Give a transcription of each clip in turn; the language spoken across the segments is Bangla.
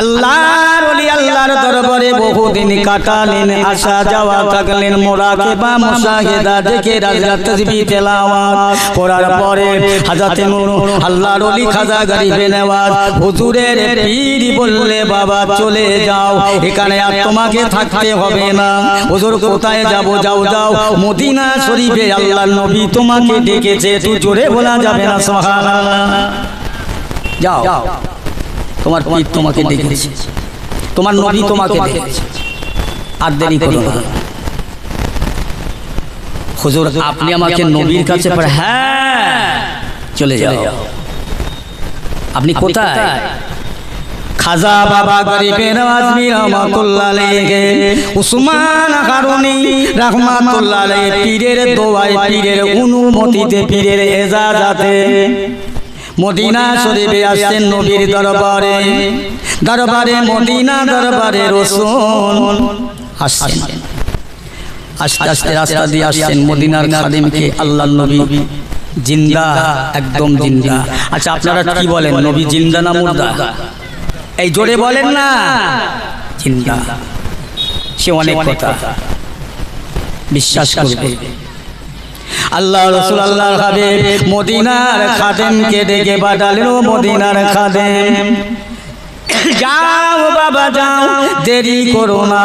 আল্লাহর ওলি, আল্লাহর দরবারে বহুদিন কাটালেন, আসা যাওয়া থাকলেন মোরাকেবা মুশাহিদা দেখে রাজা তাসবিহ তেলাওয়াত। করার পরে হাজাতে নূর আল্লাহর ওলি খাজা গরিবে নেওয়াজ। হুজুরের পীর বললে, বাবা, চলে যাও, এখানে আর তোমাকে থাকতে হবে না। হুজুর, কোথায় যাব? যাও যাও। মদিনা শরীফে আল্লাহর নবী তোমাকে ডেকেছে। তুই জোরে বলা যাবে না, সুবহানাল্লাহ। যাও। তোমার পীর তোমাকে ডেকেছে। তোমার নবী তোমাকে ডেকেছে। আর দেরি করো না। হুজুর আপনি আমাকে নবীর কাছে পাঠান হ্যাঁ। চলে যাও। আপনি কোথায়? খাজা বাবা গরিবে নওয়াজমি রহমাতুল্লাহ আলাইহি উসমান হারুনি রাহমাতুল্লাহ আলাইহি পীরের দোয়ায় পীরের অনুমতিতে পীরের এজাজাতে। মদিনা শরীফে আসছেন নবীর দরবারে। দরবারে। মদিনা দরবারে রসুল আসছেন আস্তে আস্তে রাস্তা দিয়ে আসছেন মদিনার খাদিমকে। আল্লাহ নবী জিন্দা একদম জিন্দা। আচ্ছা আপনারা কি বলেন? নবী জিন্দা না মুর্দা? এই জোরে বলেন না। জিন্দা। সে অনেক কথা। বিশ্বাস করবে। আল্লাহ রসুল আল্লাহর হাবিব মদিনার খাদেমকে ডেকে পাঠালেন মদিনার খাদেম। যাও বাবা যাও। দেরি করো না।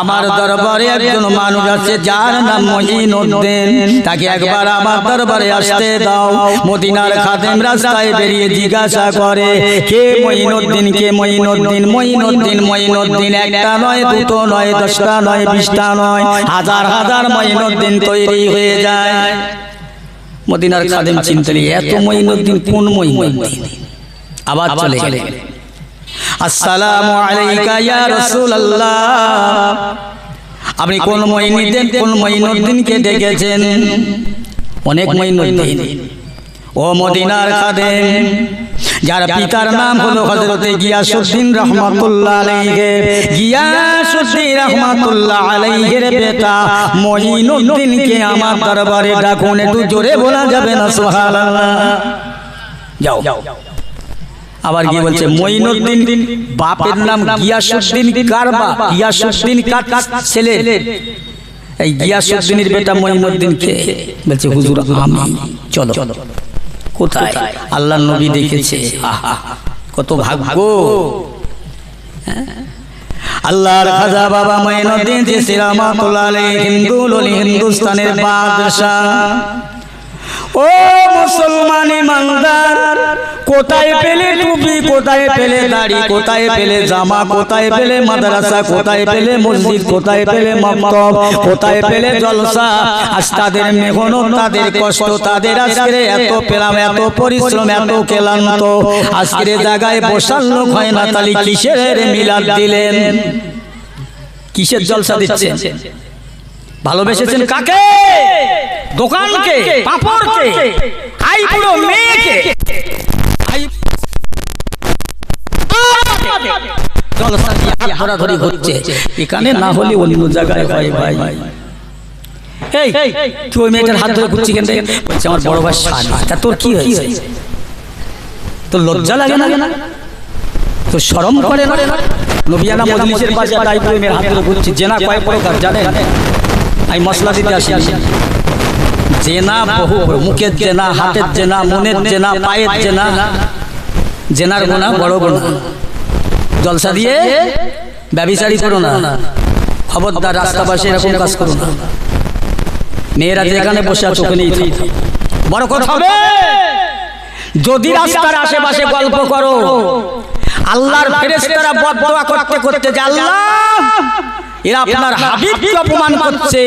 আমার দরবারে একজন মানুষ আছে যার নাম মহিনুদ্দিন। তাকে একবার আমার দরবারে আসতে দাও। মদিনার খাদেম রাস্তায় বেরিয়ে জিজ্ঞাসা করে কে মহিনুদ্দিন কে মহিনুদ্দিন? মহিনুদ্দিন মহিনুদ্দিন একটা নয় দুটো নয় দশটা নয় বিশটা নয়। হাজার হাজার মহিনুদ্দিন তৈরি হয়ে যায়। মদিনার খাদেম চিনতে এত মহিনুদ্দিন কোন মহিনুদ্দিন? আবার চলে গেলেন। আসসালামু আলাইকা ইয়া রাসূলুল্লাহ। আপনি কোন মঈনুদ্দিন কোন মঈনুদ্দিনকে ডেকেছেন অনেক মঈনুদ্দিন। ও মদিনার খাদেম যার পিতার নাম হলো হযরতে গিয়াসউদ্দিন রাহমাতুল্লাহ আলাইহি। গিয়াসউদ্দিন রাহমাতুল্লাহ আলাইহির বেটা মঈনুদ্দিনকে আমার দরবারে ডাকুন। একটু জোরে বলা যাবে না সুবহানাল্লাহ। যাও। আবার গিয়ে বলছে মঈনুদ্দিন বাপের নাম গিয়াসুদ্দিন কারবা গিয়াসুদ্দিন কার ছেলে এই গিয়াসুদ্দিনের বেটা মঈনুদ্দিন কে? বলছে হুজুর আমি। চলো। কোথায়? আল্লাহ নবী দেখেছে। আহা কত ভাগ্য। হ্যাঁ? আল্লাহর খাজা বাবা মঈনুদ্দিন যে আলাইহি হিন্দু হিন্দুস্তানের বাদশাহ। ও মুসলমান ইমানদার, কোথায় পেলে টুপি, কোথায় পেলে দাড়ি, কোথায় পেলে জামা, কোথায় পেলে মাদ্রাসা, কোথায় পেলে মসজিদ, কোথায় পেলে মক্তব, কোথায় পেলে জলসা? আজ তাদের মেহনত, তাদের কষ্ট, তাদের আজকে এত পেলাম এত পরিশ্রম, এত ক্লান্ত। আজকের জায়গায় বসার লোক হয় না তাহলে কিসের মিলাদ দিলেন? কিসের জলসা দিচ্ছেন? ভালোবেসেছেন কাকে? দোকানকে পাপড়কে মেয়েকে। ধরাধরি হচ্ছে এখানে না হলে অন্য জায়গায় হয় ভাই। এই তুই ওই মেয়েটার হাত ধরে ঘুরছি কেন? বলছে আমার বড় ভাই শালি তা তোর কি হয়েছে? তোর লজ্জা লাগে না? তো শরম করে না? নবিয়ানা মজলিসের পাশে একটা আইপ্রেমের হাত ধরে ঘুরছি জেনা কয়েক প্রকার জানেন? আমি মশলা দিতে আসি জেনা বহু মুখের জেনা হাতের জেনা মনের জেনা পায়ের জেনা জেনার গোনা বড় গোনা জলসা দিয়ে ব্যবিচারি করো না। খবরদার রাস্তা পাশে এরকম কাজ করো না। মেয়েরা যেখানে বসে আছে, ওখানেই বড় কথা হবে। যদি রাস্তার আশেপাশে গল্প করো, আল্লাহর ফেরেশতারা বদদোয়া করতে করতে যে আল্লাহ এরা আপনার হাবিবকে অপমান করছে?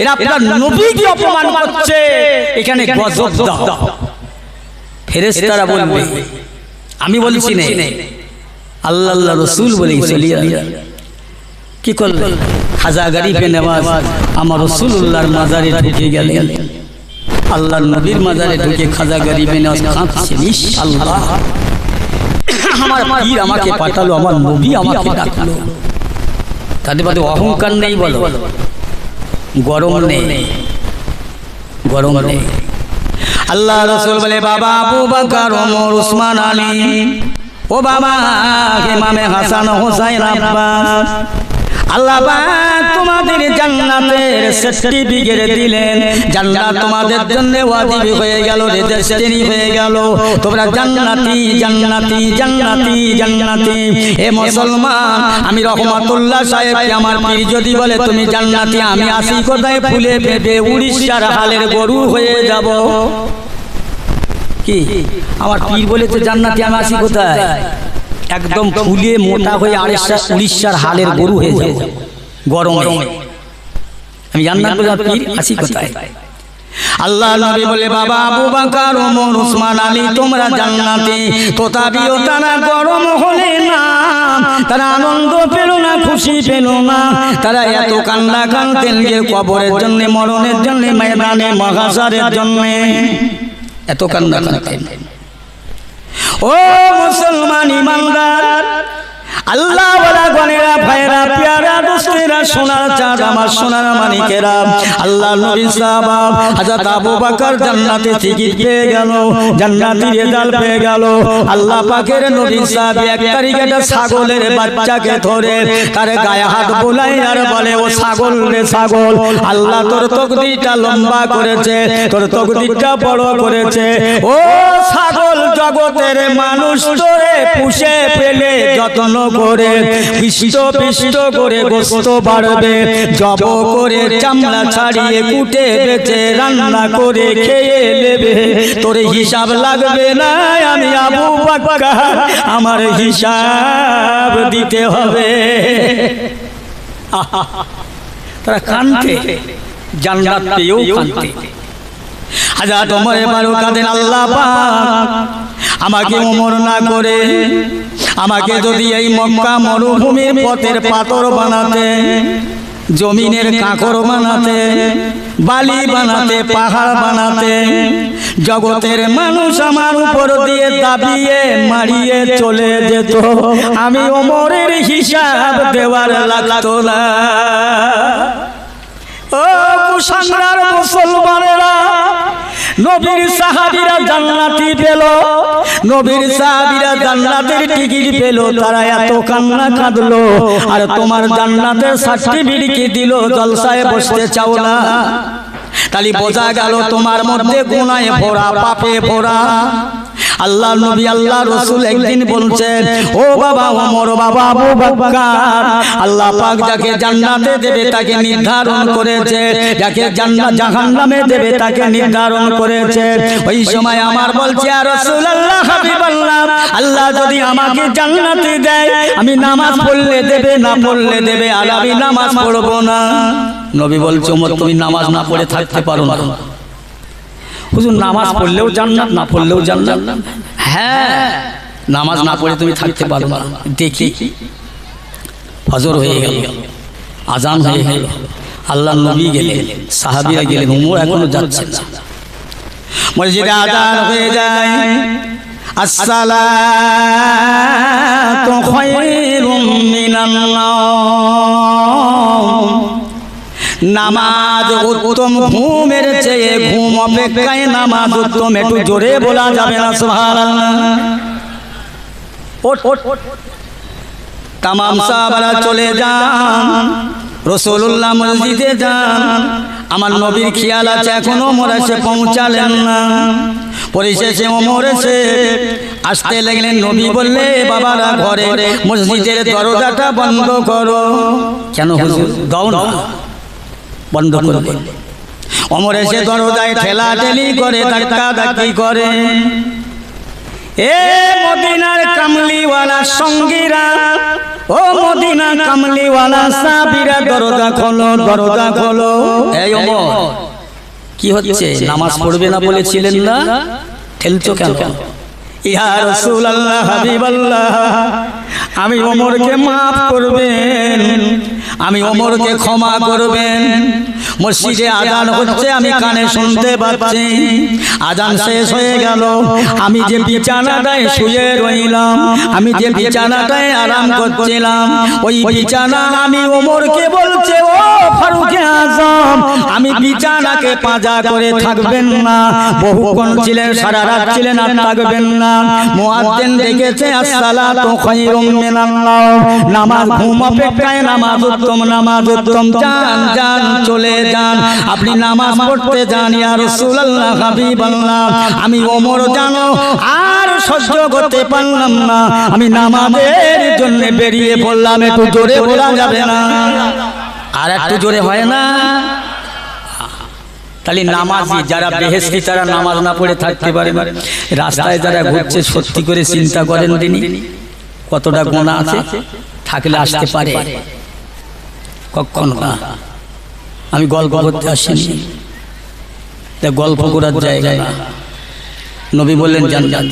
এরা আপনার নবীকে অপমান করছে? এখানে গজব দাও। ফেরেশতারা বলবে আমি বলছি না আল্লাহ আল্লাহ রসুল বলে চলিয়া কি করলে খাজা নেওয়াজ আমার রসুল্লাহর মাজারে ঢুকে গেলেন। আল্লাহর নবীর মাজারে ঢুকে খাজা নেওয়াজ কাঁদছেন আল্লাহ আমার পীর আমাকে পাঠালো আমার নবী আমাকে ডাকলো। তাদের মধ্যে অহংকার নেই বলো। গরম নেই। গরম নেই। আল্লাহ রসুল বলে বাবা আবু বাকর ওমর উসমান আলী ও বাবা ইমামে হাসান হোসাইন আব্বাস আল্লাহ তোমাদের দিলেন। তোমাদের জন্য হয়ে গেল হয়ে গেল। তোমরা হে মুসলমান, আমি রহমাতুল্লাহ সাহেব আমার পীর যদি বলে, তুমি জান্নাতি, আমি আসি কোথায়? ফুলে ফেটে উড়িষ্যার হালের গরু হয়ে যাব। কি? আমার পীর বলেছে, জান্নাতি, আমি আসি কোথায়? একদম ফুলে মোটা হয়ে আড়াইশা উড়িষ্যার হালের গরু হয়ে যাব, গরমে। আমি আসি কোথায়? আল্লাহ নবী বলে, বাবা আবু বাকার, ওমর, উসমান, আলী, তোমরা জান্নাতি। তথাপিও তারা গরম হলে না, তারা আনন্দ পেল না, খুশি পেল না। তারা এত কান্না কানতেন যে কবরের জন্য, মরণের জন্য, ময়দানে, মহাসারের জন্য। এত কান্না কানতেন ও মুসলমান ইমানদার আল্লাহ ওয়ালা গনেরা ভাইরা পিয়ারা দোস্তেরা সোনার চাঁদ, আমার সোনার মানিকেরা। আল্লাহ নবী সাহাব হযরত আবু বকর জান্নাতে টিকিট পেয়ে গেল, জান্নাতি রেজাল্ট পেয়ে গেল। আল্লাহ পাকের নবী সাহাব এক তারিখে একটা ছাগলের বাচ্চাকে ধরে তার গায়ে হাত বোলাই আর বলে, ও ছাগল রে ছাগল, আল্লাহ তোর তকদিরটা লম্বা করেছে, তোর তকদিরটা বড় করেছে। ও ছাগল জগতের মানুষ তোরে পুষে পেলে যত্ন করে পিষ্ট পিষ্ট করে গোস্ত বাড়বে জব করে চামড়া ছাড়িয়ে কুটে বেচে রান্না করে খেয়ে নেবে। তোর হিসাব লাগবে না আমি আবু আমার হিসাব দিতে হবে। তারা কানতে জান্নাত পেয়েও কানতে হাজার তোমার বারো কাঁদেন আল্লাহ আমাকে ওমর না করে আমাকে যদি এই মক্কা মরুভূমির পথের পাথর বানাতে জমিনের কাঁকর বানাতে বালি বানাতে পাহাড় বানাতে জগতের মানুষ আমার উপর দিয়ে দাবিয়ে মারিয়ে চলে যেত। আমি ওমরের হিসাব দেওয়ার লাগতো না। ও কুসংরার মুসলমানেরা নবীর সাহাবীরা জান্নাতি পেল। নবীর সাহাবীরা জান্নাতের টিকিট পেল তারা এত কান্না কাঁদলো। আর তোমার জান্নাতের সার্টিফিকেট দিল জলসায় বসতে চাও না। তাহলে বোঝা গেল তোমার মধ্যে গুনায় ভরা পাপে ভরা। আল্লাহ নবী আল্লাহ রসুল একদিন বলছেন ও বাবা ওমর বাবা আবু বকর আল্লাহ পাক যাকে জান্নাতে দেবে তাকে নির্ধারণ করেছে। যাকে জান্নাত জাহান্নামে দেবে তাকে নির্ধারণ করেছে। ওই সময় আমার বলছে আর রাসূলুল্লাহ হাবিবাল্লাহ আল্লাহ যদি আমাকে জান্নাতে দেয় আমি নামাজ পড়লে দেবে না পড়লে দেবে আর আমি নামাজ পড়ব না। নবী বলছে ওমর তুমি নামাজ না পড়ে থাকতে পারো না। হুজুর, নামাজ পড়লেও জান্নাত, না পড়লেও জান্নাত। হ্যাঁ নামাজ না পড়ে তুমি থাকতে পারো না। দেখি, ফজর হয়ে গেল, আজান হয়ে গেল, আল্লাহ নবী গেলেন, সাহাবিরা গেলেন, উমর এখনও যাচ্ছে না। মসজিদে আজান হয়ে যায়, আসসালাতু খায়রুম মিনান নামাজ উত্তম ঘুমের চেয়ে ঘুম অপেক্ষায় নামাজ উত্তম একটু জোরে বলা যাবে না তামাম সাহাবারা চলে যান রসুল্লাহ মসজিদে যান। আমার নবীর খেয়াল আছে এখনও ওমর এসে পৌঁছালেন না। পরিশেষে ওমর এসে আসতে লাগলেন নবী বললে বাবারা ঘরে মসজিদের দরজাটা বন্ধ করো। কেন হুজুর? দাও না। বন্ধ করবে। অমর এসে দরজায় ঠেলা ঠেলি করে ধাক্কা ধাক্কি করে। এ মদিনার কামলিওয়ালা সঙ্গীরা ও মদিনা কামলিওয়ালা সাবিরা দরজা খোলো দরজা খোলো। এই অমর কি হচ্ছে? নামাজ পড়বে না বলেছিলেন না? ঠেলছো কেন? ইয়া রাসূলুল্লাহ হাবিবাল্লাহ আমি অমরকে মাফ করবেন। আমি ওমরকে ক্ষমা করবেন। মসজিদে আজান হচ্ছে আমি কানে শুনতে পাচ্ছি। আজান শেষ হয়ে গেল। আমি যে বিছানাটায় শুয়ে রইলাম আমি যে বিছানাটায় আরাম করছিলাম ওই বিছানা আমি ওমরকে বলছে ও ফারুকে আজম আমি বিছানাকে পাজা করে থাকবেন না। বহুক্ষণ ছিলেন সারা রাত ছিলেন আর থাকবেন না। মুয়াজ্জিন ডেকেছে আসসালাতু খায়রুম মিনান নাওম নামাজ ঘুম অপেক্ষায় নামাজ উত্তম নামাজ উত্তম যান যান, চলে যান। আপনি নামাজ পড়তে যান, ইয়া রাসূলুল্লাহ, হাবিবাল্লাহ। আমি ওমর জানো, আর সহ্য করতে পারলাম না। আমি নামাজের জন্য বেরিয়ে পড়লাম, একটু জোরে বলা যাবে না। আর একটু জোরে হয় না। তাহলে নামাজি, যারা বেহেস্তি তারা নামাজ না পড়ে থাকতে পারে রাস্তায় যারা ঘুরছে, সত্যি করে চিন্তা করেন তিনি, কতটা গোনা আছে, থাকলে আসতে পারে। কখন আমি গল্প করতে আসিনি। তা গল্প করার জায়গা না নবী বললেন, জান জান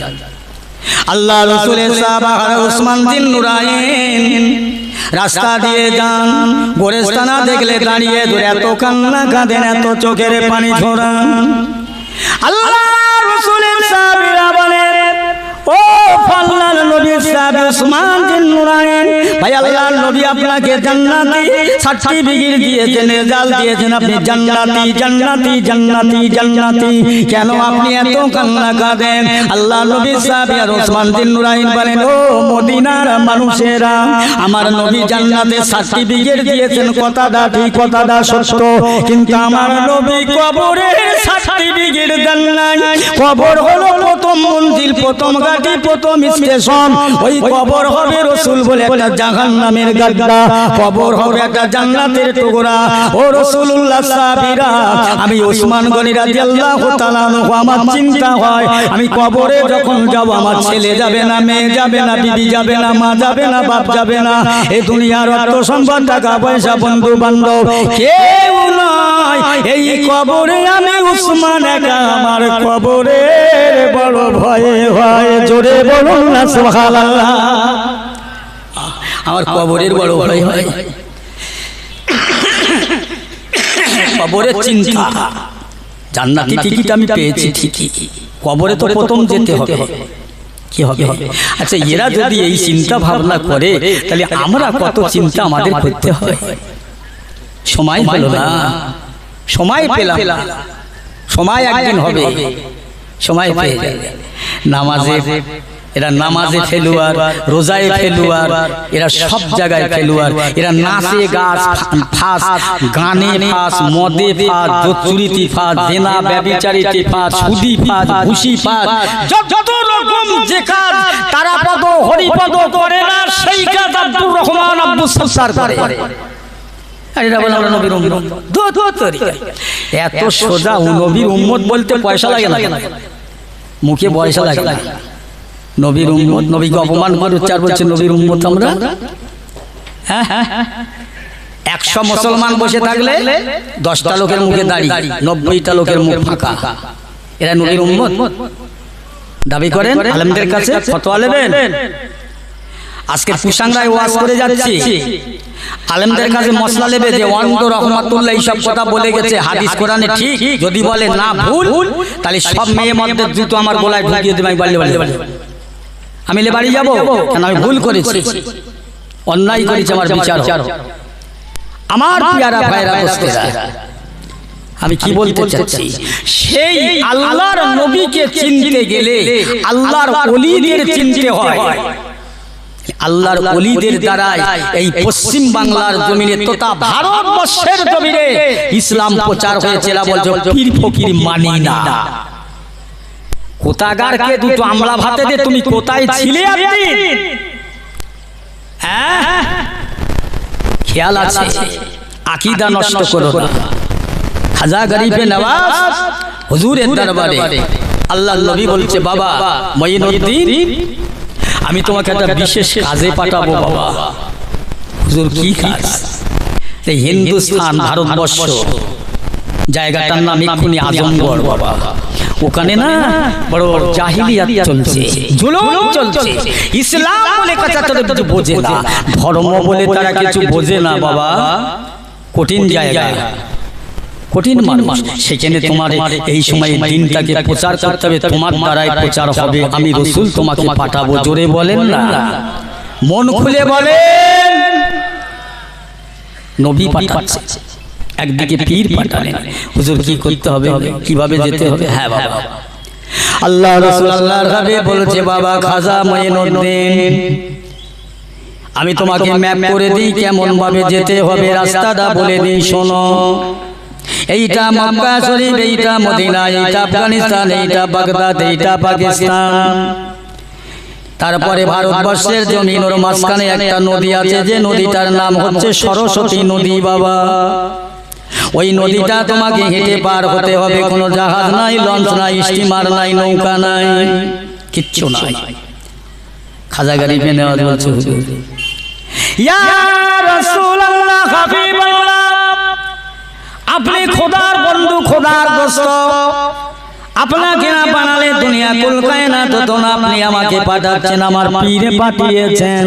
আল্লাহ রসুলের সাহাবা ওসমান দিন নুরাইন রাস্তা দিয়ে যান। গোরেস্তানা দেখলে দাঁড়িয়ে ধরে এত কান্না কাঁদেন, এত চোখের পানি ঝোরান। আল্লাহ রসুলের সাহাবীরা বলেন, ও আল্লাহর নবী সাহেব ওসমান বিন নুরাইন। ভাই আল্লাহর নবী আপনাকে জান্নাতি সার্টিফিকেট দিয়েছেন, রেজাল্ট দিয়েছেন আপনি জান্নাতি জান্নাতি জান্নাতি জান্নাতি। কেন আপনি এত কান্না কাঁদেন আল্লাহ নবী সাহেব আর ওসমান বিন নুরাইন বলেন, ও মদিনার মানুষেরা, আমার নবী জান্নাতে সার্টিফিকেট দিয়েছেন, কথাটা ঠিক, কথাটা সত্য। কিন্তু আমার নবী কবরের সার্টিফিকেট দেন নাই। কবর হলো প্রথম মঞ্জিল প্রথম গাড়ি প্রথম স্টেশন। ওই কবর হবে রসুল বলে একটা জাহান নামের গাড্ডা কবর হবে একটা জান্নাতের টুকরা। ও রসুল্লাহ সাহাবীরা, আমি ওসমান গনি রাদিয়াল্লাহু তাআলা আমার চিন্তা হয়, আমি কবরে যখন যাব, আমার ছেলে যাবে না, মেয়ে যাবে না, বিবি যাবে না, মা যাবে না, বাপ যাবে না। এই দুনিয়ার অর্থ সম্পদ, টাকা পয়সা বন্ধু বান্ধব কেউ এই কবরে আমি উসমান একা আমার কবরে বড় ভয়ে ভয়ে জোরে বলুন না সুবহানাল্লাহ। আমার কবরের বড় ভয় হয়। কবরের চিন্তা। জান্নাতি টিকিট আমি পেয়েছি ঠিকই। কবরে তো প্রথম যেতে হবে। কি হবে? আচ্ছা এরা যদি এই চিন্তা ভাবনা করে তাহলে আমরা কত চিন্তা আমাদের করতে হয়? সময় হলো না। সময় পেলাম। সময় একদিন হবে। সময় পেয়ে যাবে নামাজে এরা নামাজে ফেলুয়ার রোজায় ফেলুয়ার এরা সব জায়গায় ফেলুয়ার এরা নাচে গাছ ফাঁস গানে ফাঁস মদে ফাঁস চুরিতি ফাঁস দেনা ব্যবিচারিতে ফাঁস সুদি ফাঁস ঘুষি ফাঁস। যত রকম যে কাজ তারা পদ হরিপদ করে না সেই কাজ আব্দুর রহমান আব্দুল সত্তার করে। আর এরা বলে আমরা নবীর উম্মত। ধু, ধু, তরিকা। এত সোজা নবীর উম্মত বলতে পয়সা লাগে না। মুখে পয়সা লাগে না। নবীর উম্মত নবীকে অপমান করে উচ্চার বলছে নবীর উম্মত আমরা হ্যাঁ হ্যাঁ একশো মুসলমান বসে থাকলে দশটা লোকের মুখে দাঁড়িয়ে নব্বইটা লোকের মুখ ফাঁকা। এরা নবীর উম্মত। দাবি করেন আলেমদের কাছে ফতোয়া নেবেন। আজকে কুসাংরায় ওয়াজ করে যাচ্ছি। আলেমদের কাছে মশলা নেবে যে অন্ধ রহমাতুল্লাহ এইসব কথা বলে গেছে হাদিস কোরআনে ঠিক যদি বলে না ভুল তাহলে সব মেয়ে মধ্যে দ্রুত আমার গলায় ঢুকিয়ে দেবে আমি বাড়ি বাড়ি আমি লে বাড়ি যাব? কেন আমি ভুল করেছি? অন্যায় করেছি আমার বিচার। আমার পিয়ারা ভাইরা বস্তেরা আমি কি বলতে চাচ্ছি? সেই আল্লাহর নবীকে চিনতে গেলে আল্লাহর ওলিদের চিনতে হয়। আল্লাহর অলিদের দ্বারাই এই পশ্চিম বাংলার জমিনে তথা ভারতবর্ষের জমিনে ইসলাম প্রচার হয়েছে পীর ফকির মানি না কোথাগারকে দুটো আমলা ভাতে দে তুমি কোথায় ছিলে হ্যাঁ? খেয়াল আছে? আকিদা নষ্ট করো না। খাজা গরিবে নওয়াজ হুজুরের দরবারে। আল্লাহ নবী বলছে বাবা মঈনুদ্দিন আমি তোমাকে একটা বিশেষ কাজে পাঠাবো বাবা। হুজুর কি কাজ? এই হিন্দুস্তান ভারতবর্ষ। জায়গাটার নাম এক্ষুনি আজমগড় বাবা। ওখানে না বড় জাহিলিয়াত চলছে। জুলুম চলছে। ইসলাম বলে কথা তারা কিছু বোঝে না। ধর্ম বলে তারা কিছু বোঝে না বাবা। কঠিন জায়গা। কঠিন মানুষ। সেখানে তোমার এই সময় দিনটাকে প্রচার করতে হবে তোমার দ্বারাই প্রচার হবে। আমি রসুল তোমাকে পাঠাবো জোরে বলেন না। মন খুলে বলেন। নবী পাঠাচ্ছে একদিকে পীর পাঠালেন। হুজুর কি করতে হবে? কীভাবে যেতে হবে? হ্যাঁ বাবা। আল্লাহ রসুল আল্লাহর হাবিব বলছে বাবা খাজা মঈনুদ্দিন আমি তোমাকে ম্যাপ করে দিই কেমন ভাবে যেতে হবে রাস্তাটা বলে দিই শোনো। এইটা মক্কা শরীফ এইটা মদিনা এইটা আফগানিস্তান এইটা বাগদাদ এইটা পাকিস্তান। তারপরে ভারতবর্ষের জমিন ওর মাঝখানে একটা নদী আছে যে নদীটার নাম হচ্ছে সরস্বতী নদী বাবা। ওই নদীটা তোমাকে হেঁটে পার হতে হবে কোনো জাহাজ নাই লঞ্চ নাই স্টিমার নাই নৌকা নাই কিচ্ছু নাই। খাজা গাড়ি পেনে বলছে হুজুর ইয়া রাসূলুল্লাহ হাবিবাল্লাহ। আপনি খোদার বন্ধু খোদার দোস্ত। আপনাকে না বানালে দুনিয়া কুলকায় না তো আপনি আমাকে পাঠাচ্ছেন আমার পীরে পাঠিয়েছেন।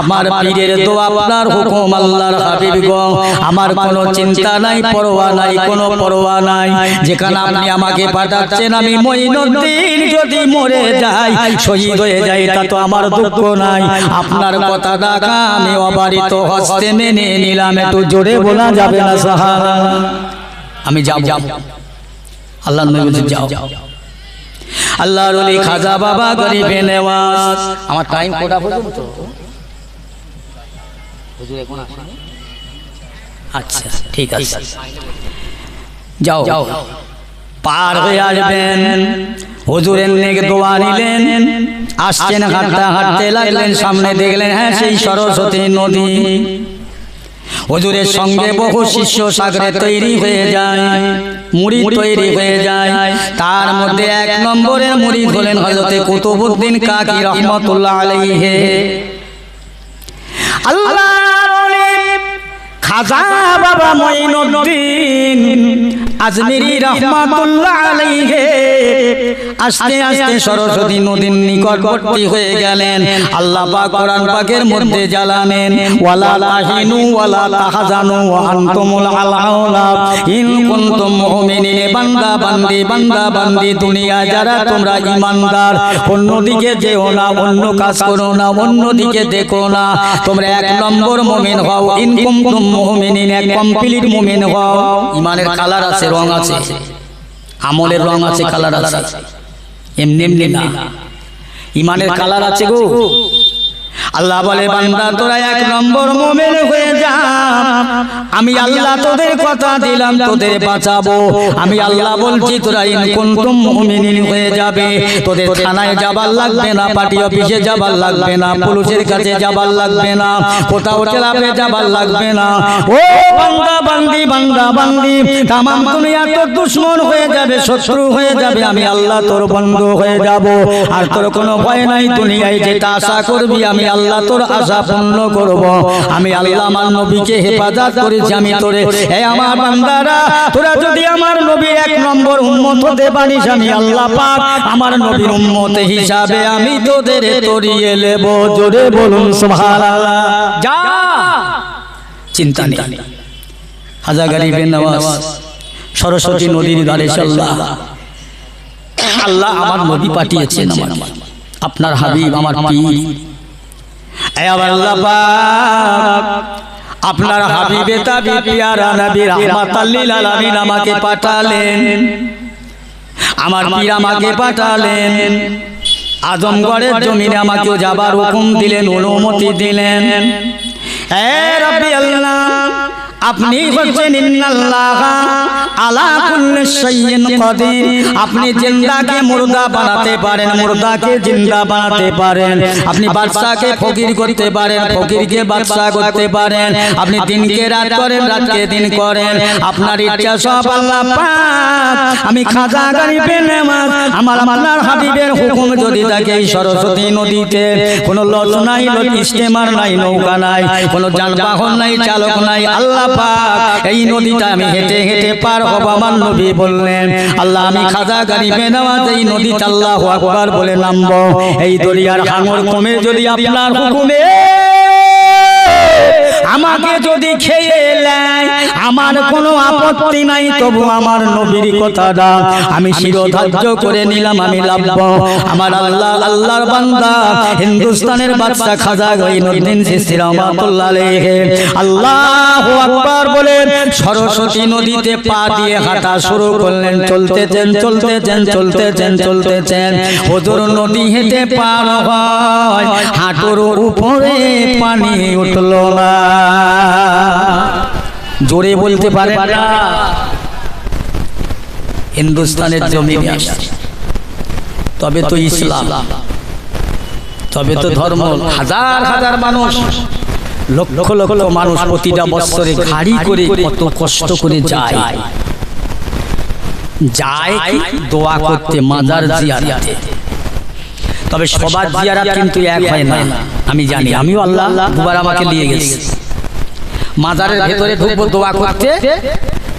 আমার পীরের তো আপনার হুকুম আল্লাহর হাবিব গো। আমার কোনো চিন্তা নাই পরোয়া নাই কোনো পরোয়া নাই। যেখানে আপনি আমাকে পাঠাচ্ছেন আমি মঈনুদ্দিন যদি মরে যাই শহীদ হয়ে যাই তা তো আমার দুঃখ নাই। আপনার কথা ডাকা আমি অবারিত হস্তে মেনে নিলাম জোরে বলা যাবে না সাহারা আমি যাব। আল্লাহ নবী বলছে যাও। আল্লাহর ওলি খাজা বাবা গরিবে নেওয়াজ আমার টাইম কোটা পর্যন্ত? হুজুর এখন আসেনি? আচ্ছা ঠিক আছে। যাও। যাও। পার হয়ে আসবেন। হুজুরের নেক দোয়া নিলেন। আসছেন হাঁটতে হাঁটতে লাগলেন। সামনে দেখলেন হ্যাঁ সেই সরস্বতী নদী। হুজুরের সঙ্গে বহু শিষ্য সাগরে তৈরি হয়ে যায় মুড়ি তৈরি হয়ে যায়। তার মধ্যে এক নম্বরের মুড়ি হলেন হজরতে কুতুবুদ্দিন কাকি রহমতুল্লাহ আলাইহে। আল্লাহ খাজা বাবা মঈনুদ্দিন। রহমাতুল্লাহ আলাইহি। আস্তে আস্তে সরস্বতী নদীর নিকটবর্তী হয়ে গেলেন। আল্লাহ পাক কোরআন পাকের মধ্যে জ্বালানেন ওয়ালা তাহিনু ওয়ালা ওয়া আনতুমুল আলাউলা। ইন কুনতুম বান্দা বান্দি বান্দা বান্দি, দুনিয়া যারা তোমরা ঈমানদার অন্যদিকে যেও না, অন্য কাজ করো না, অন্যদিকে দেখো না। তোমরা এক নম্বর মুমিন হও, ইন কুনতুম মুমিনিন, এক কমপ্লিট মুমিন হও। ঈমানের কালার আছে রং আছে আমলের রং আছে কালার আছে। এমনি এমনি না। ইমানের কালার আছে গো। আল্লাহ বলে বান্দা তোরা এক নম্বর মোমেন হয়ে যা। আমি আল্লাহ তোদের কথা দিলাম তোদের বাঁচাবো। আমি আল্লাহ বলছি তোরা ইন কুনতুম মুমিনিন হয়ে যাবে। তোদের থানায় যাবার লাগবে না পার্টি অফিসে যাবার লাগবে না পুলিশের কাছে যাবার লাগবে না কোথাও ক্লাবে যাবার লাগবে না। ও বান্দা বান্দি বান্দা বান্দি তাম দুনিয়া তোর দুশ্মন হয়ে যাবে শত্রু হয়ে যাবে। আমি আল্লাহ তোর বন্ধু হয়ে যাব। আর তোর কোনো ভয় নাই দুনিয়ায় যেটা আশা করবি আমি আল্লাহ তোর আশা পূর্ণ করব। আমি আল্লাহ আমার নবীকে হেফাজত করেছি আমি তোরে হে আমার বান্দারা তোরা যদি আমার নবীর এক নম্বর উম্মত হতে পারিস আমি আল্লাহ পাক আমার নবীর উম্মত হিসাবে আমি তোদের তরিয়ে নেব। জোরে বলুন সুবহানাল্লাহ। যা! চিন্তা নেই। হাজা গরিবের নওয়াজ সরস্বতী নদীর ধারে আল্লাহ আল্লাহ আমার নবী পাঠিয়েছেন আমার আপনার হাবিব আমার পীর এ আমার আল্লাহ পাক, আপনার হাবিবে তাবি আমাকে পাঠালেন। আমার পীর আমাকে পাঠালেন। আজমগড়ের জমিনে আমাকে যাবার হুকুম দিলেন, অনুমতি দিলেন। এ রব্বি আল্লাহ। আপনি হচ্ছেন ইন্নাল্লাহ আলা কুল্লি শাইইন কাদির আপনি জিন্দাকে মুর্দা বানাতে পারেন মুর্দাকে জিন্দা বানাতে পারেন। আপনি বাদশাকে ফকির করতে পারেন ফকিরকে বাদশা করতে পারেন। আপনি দিনকে রাত করেন রাতকে দিন করেন। আপনার ইচ্ছা সব আল্লাহ পাক। আমি খাজা গরিবে নেমাজ। আমার আল্লাহর হাবিবের হুকুম যদি থাকে সরস্বতী নদীতে কোনো লঞ্চ নাই লোক স্টিমার নাই নৌকা নাই কোনো যানবাহন নাই চালক নাই আল্লাহ পাক। এই নদীটা আমি হেঁটে হেঁটে পার হব আমার নবী বললেন। আল্লাহ আমি খাজা গাড়ি এই নদী আল্লাহ আকবার বলে নামবো। এই দরিয়ার হাঙর কমে যদি আপনার হুকুমে আমাকে যদি খেয়ে আমার কোনো আপত্তি নাই তবু আমার নবীর কথাটা আমি শিরোধার্য করে নিলাম আমি লাভব আমার আল্লাহ আল্লাহর বান্দা হিন্দুস্তানের বাদশা খাজা গইনুদ্দিন সিস্তি রহমাতুল্লাহ আলাইহি। আল্লাহু আকবার বলে সরস্বতী নদীতে পা দিয়ে হাঁটা শুরু করলেন চলতেছেন চলতেছেন চলতেছেন চলতেছেন হুজুর নদী হেঁটে পার হয় হাঁটুর উপরে পানি উঠল না। জোরে বলতে পারে না। হিন্দুস্তানের আসছে তবে তো ইসলাম। তবে তো ধর্ম। হাজার হাজার মানুষ লক্ষ লক্ষ মানুষ প্রতিটা বছরে গাড়ি করে কত কষ্ট করে যায়। যায়। দোয়া করতে মাজার জিয়ারাতে। তবে সবার জিয়ারাত কিন্তু এক হয় না। আমি জানি। আমিও আল্লাহ দুবার আমাকে নিয়ে গেছি। মাজারের ভেতরে ঢুকবো দোয়া করতে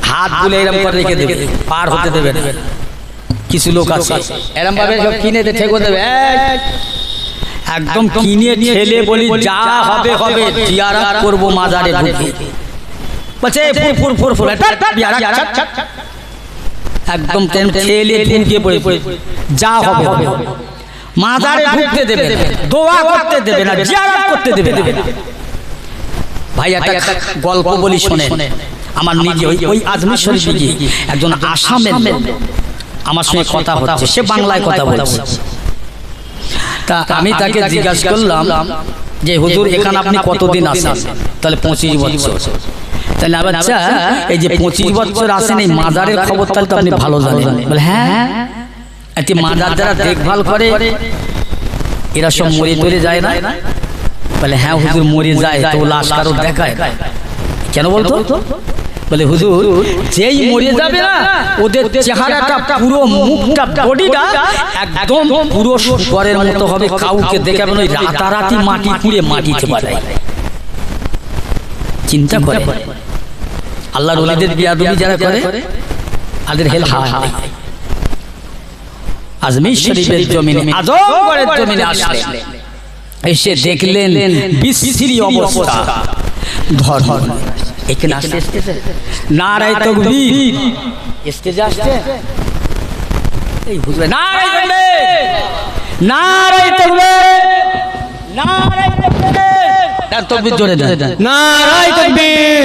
হাত গুলে এরম করে রেখে দেবে পার হতে দেবে কিছু লোক আছে। এরম ভাবে সব কিনে ঠেকো দেবে। একদম কিনে ঠেলে বলি যা হবে হবে জিয়ারাত করব মাজারে ঢুকে। বলছে ফুর ফুর ফুর। একদম তেন ঠেলে ঠুনকে পড়ে পড়ে যা হবে। হবে। মাজারে ঢুকতে দেবে দোয়া করতে দেবে না। জিয়ারাত করতে দেবে দেবে না। ভাই একটা গল্প বলি শোনে আমার নিজে ওই আজমির শরীফে একজন আসামের আমার সঙ্গে কথা হচ্ছে সে বাংলায় কথা বলছে। তা আমি তাকে জিজ্ঞাসা করলাম যে হুজুর এখানে আপনি কতদিন আসেন তাহলে পঁচিশ বছর। তাহলে আবার আচ্ছা এই যে পঁচিশ বছর আসেন এই মাজারের খবর তাহলে তো আপনি ভালো জানেন। বলে হ্যাঁ একটি মাজার যারা দেখভাল করে এরা সব মরে টরে যায় না? বলে হ্যাঁ হুজুর মরে যায় তো লাশ কারও দেখায়। কেন বলতো? বলে হুজুর যেই মরে যাবে না ওদের চেহারাটা পুরো মুখটা বডিটা একদম পুরো শুকরের মতো হবে কাউকে দেখাবে না ওই রাতারাতি মাটি পুড়ে মাটিতে বাড়ায় চিন্তা করে। আল্লাহর ওলিদের বিয়াদবি যারা করে তাদের হেল হাওয়া আজমির শরীফের জমিনে আজমগড়ের জমিনে আসলেন এসে দেখলেন বিশ্রী অবস্থা। ধর এখানে আসতে এসতেছে নারায় তকবীর। স্টেজে আসছে? এই না নারায় তকবীর। নারায় তকবীর। নারায় তকবীর। তকবীর। জোরে দেন নারায় তকবীর।